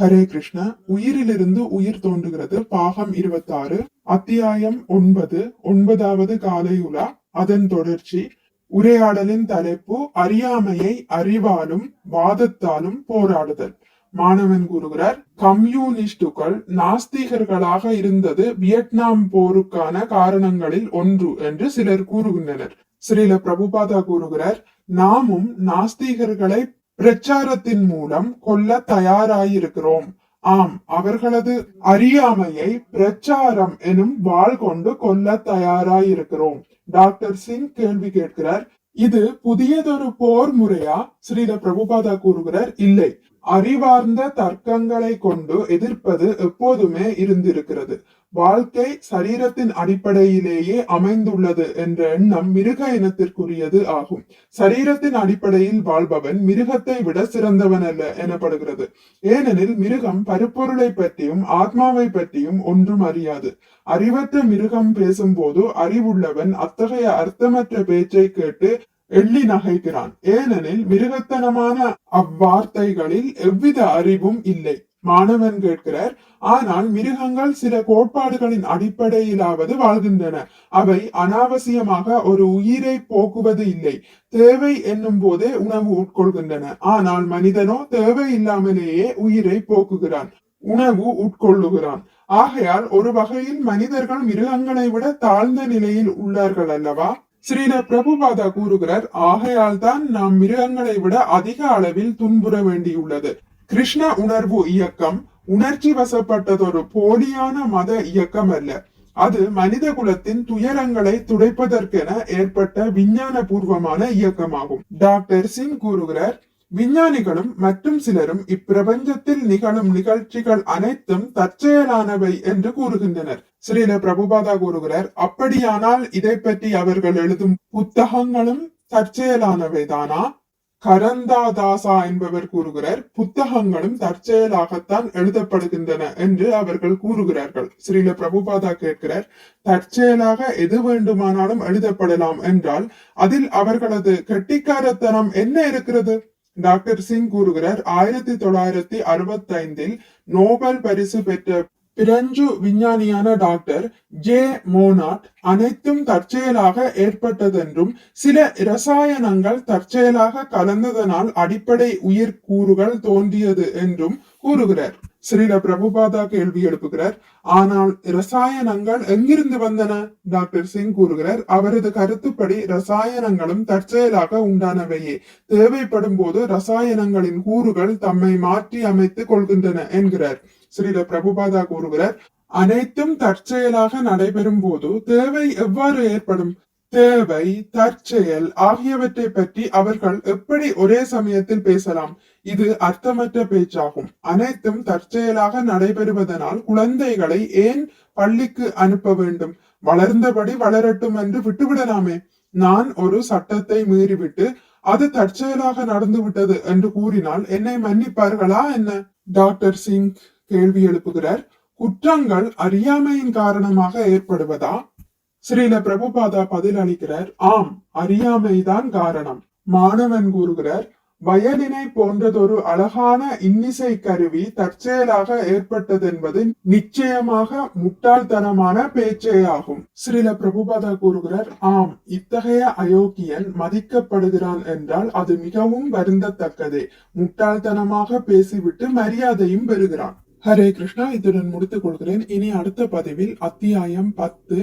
ஹரே கிருஷ்ணா. உயிரிலிருந்து உயிர் தோன்றுகிறது. பாகம் இருபத்தாறு. அத்தியாயம் ஒன்பது. ஒன்பதாவது காலையுலா அதன் தொடர்ச்சி. உரையாடலின் தலைப்பு அறியாமையை அறிவாலும் வாதத்தாலும் போராடுதல். மாணவன் கூறுகிறார் கம்யூனிஸ்டுகள் நாஸ்திகர்களாக இருந்தது வியட்நாம் போருக்கான காரணங்களில் ஒன்று என்று சிலர் கூறுகின்றனர். ஸ்ரீல பிரபுபாதா கூறுகிறார் நாமும் நாஸ்திகர்களை பிரச்சாரத்தின் மூலம் கொல்ல தயாராயிருக்கிறோம். ஆம் அவர்களது அறியாமையை பிரச்சாரம் எனும் வாள் கொண்டு கொல்ல தயாராயிருக்கிறோம். டாக்டர் சிங் கேள்வி கேட்கிறார் இது புதியதொரு போர் முறையா? ஸ்ரீல பிரபுபாதா கூறுகிறார் இல்லை. அறிவார்ந்த தர்க்கங்களை கொண்டு எதிர்ப்பது எப்போதுமே இருந்திருக்கிறது. வாழ்க்கை சரீரத்தின் அடிப்படையிலேயே அமைந்துள்ளது என்ற எண்ணம் மிருக இனத்திற்குரியது ஆகும். சரீரத்தின் அடிப்படையில் வாழ்பவன் மிருகத்தை விட சிறந்தவன் அல்ல எனப்படுகிறது. ஏனெனில் மிருகம் பருப்பொருளை பற்றியும் ஆத்மாவை பற்றியும் ஒன்றும் அறியாது. அறிவற்ற மிருகம் பேசும்போது அறிவுள்ளவன் அத்தகைய அர்த்தமற்ற பேச்சை கேட்டு எள்ளி நகைக்கிறான். ஏனெனில் மிருகத்தனமான அவ்வார்த்தைகளில் எவ்வித அறிவும் இல்லை. மாணவன் கேட்கிறார் ஆனால் மிருகங்கள் சில கோட்பாடுகளின் அடிப்படையிலாவது வாழ்கின்றன. அவை அனாவசியமாக ஒரு உயிரை போக்குவது இல்லை. தேவை என்னும் போதே உணவு உட்கொள்கின்றன. ஆனால் மனிதனோ தேவை இல்லாமலேயே உயிரை போக்குகிறான். உணவு உட்கொள்ளுகிறான். ஆகையால் ஒரு வகையில் மனிதர்கள் மிருகங்களை விட தாழ்ந்த நிலையில் உள்ளார்கள் அல்லவா? ஸ்ரீல பிரபுபாதா கூறுகிறார் ஆகையால் தான் நாம் மிருகங்களை விட அதிக அளவில் துன்புற வேண்டியுள்ளது. கிருஷ்ண உணர்வு இயக்கம் உணர்ச்சி வசப்பட்டதொரு போலியான மத இயக்கம் அல்ல. அது மனித குலத்தின் துயரங்களை துடைப்பதற்கென ஏற்பட்ட விஞ்ஞான பூர்வமான இயக்கமாகும். டாக்டர் சிங் கூறுகிறார் விஞ்ஞானிகளும் மற்றும் சிலரும் இப்பிரபஞ்சத்தில் நிகழும் நிகழ்ச்சிகள் அனைத்தும் தற்செயலானவை என்று கூறுகின்றனர். ஸ்ரீல பிரபுபாதா கூறுகிறார் அப்படியானால் இதை பற்றி அவர்கள் எழுதும் புத்தகங்களும் தற்செயலானவைதானா? கரந்தா தாசா என்பவர் கூறுகிறார் புத்தகங்களும் தற்செயலாகத்தான் எழுதப்படுகின்றன என்று அவர்கள் கூறுகிறார்கள். ஸ்ரீல பிரபுபாதா கேட்கிறார் தற்செயலாக எது வேண்டுமானாலும் எழுதப்படலாம் என்றால் அதில் அவர்களது கெட்டிக்காரத்தனம் என்ன இருக்கிறது? டாக்டர் சிங் கூறுகிறார் ஆயிரத்தி தொள்ளாயிரத்தி அறுபத்தி ஐந்தில் நோபல் பரிசு பெற்ற பிரெஞ்சு விஞ்ஞானியான டாக்டர் ஜே மோனாட் அனைத்தும் தற்செயலாக ஏற்பட்டதென்றும் சில இரசாயனங்கள் தற்செயலாக கலந்ததனால் அடிப்படை உயிர் கூறுகள் தோன்றியது என்றும் கூறுகிறார். ஸ்ரீல பிரபுபாதா கேள்வி எழுப்புகிறார். ஆனால் ரசாயனங்கள் எங்கிருந்து வந்தன? டாக்டர் சிங் கூறுகிறார். அவரது கருத்துப்படி ரசாயனங்களும் தற்செயலாக உண்டானவையே. தேவைப்படும் போது ரசாயனங்களின் கூறுகள் தம்மை மாற்றி அமைத்துக் கொள்கின்றன என்கிறார். ஸ்ரீல பிரபுபாதா கூறுகிறார். அனைத்தும் தற்செயலாக நடைபெறும் போது தேவை எவ்வாறு ஏற்படும்? தேவை தற்செயல் ஆகியவற்றை பற்றி அவர்கள் எப்படி ஒரே சமயத்தில் பேசலாம்? இது அர்த்தமற்ற பேச்சாகும். அனைத்தும் தற்செயலாக நடைபெறுவதனால் குழந்தைகளை ஏன் பள்ளிக்கு அனுப்ப வேண்டும்? வளர்ந்தபடி வளரட்டும் என்று விட்டுவிடலாமே. நான் ஒரு சட்டத்தை மீறிவிட்டு அது தற்செயலாக நடந்து விட்டது என்று கூறினால் என்னை மன்னிப்பார்களா என்ன? டாக்டர் சிங் கேள்வி எழுப்புகிறார். குற்றங்கள் அறியாமையின் காரணமாக ஏற்படுவதா? ஸ்ரீல பிரபுபாதா பதில் அளிக்கிறார் ஆம் அறியாமைதான் காரணம். மாணவன் கூறுகிறார் வயலினை போன்றதொரு அழகான இன்னிசை கருவி தற்செயலாக ஏற்பட்டதென்பது நிச்சயமாக முட்டாள்தனமான பேச்சே ஆகும் ஸ்ரீல பிரபுபாதா கூறுகிறார் ஆம் இத்தகைய அயோக்கியன் மதிக்கப்படுகிறான் என்றால் அது மிகவும் வருந்தத்தக்கதே. முட்டாள்தனமாக பேசிவிட்டு மரியாதையும் பெறுகிறான். ஹரே கிருஷ்ணா இத்துடன் முடித்துக் கொள்கிறேன். இனி அடுத்த பதிவில் அத்தியாயம் பத்து.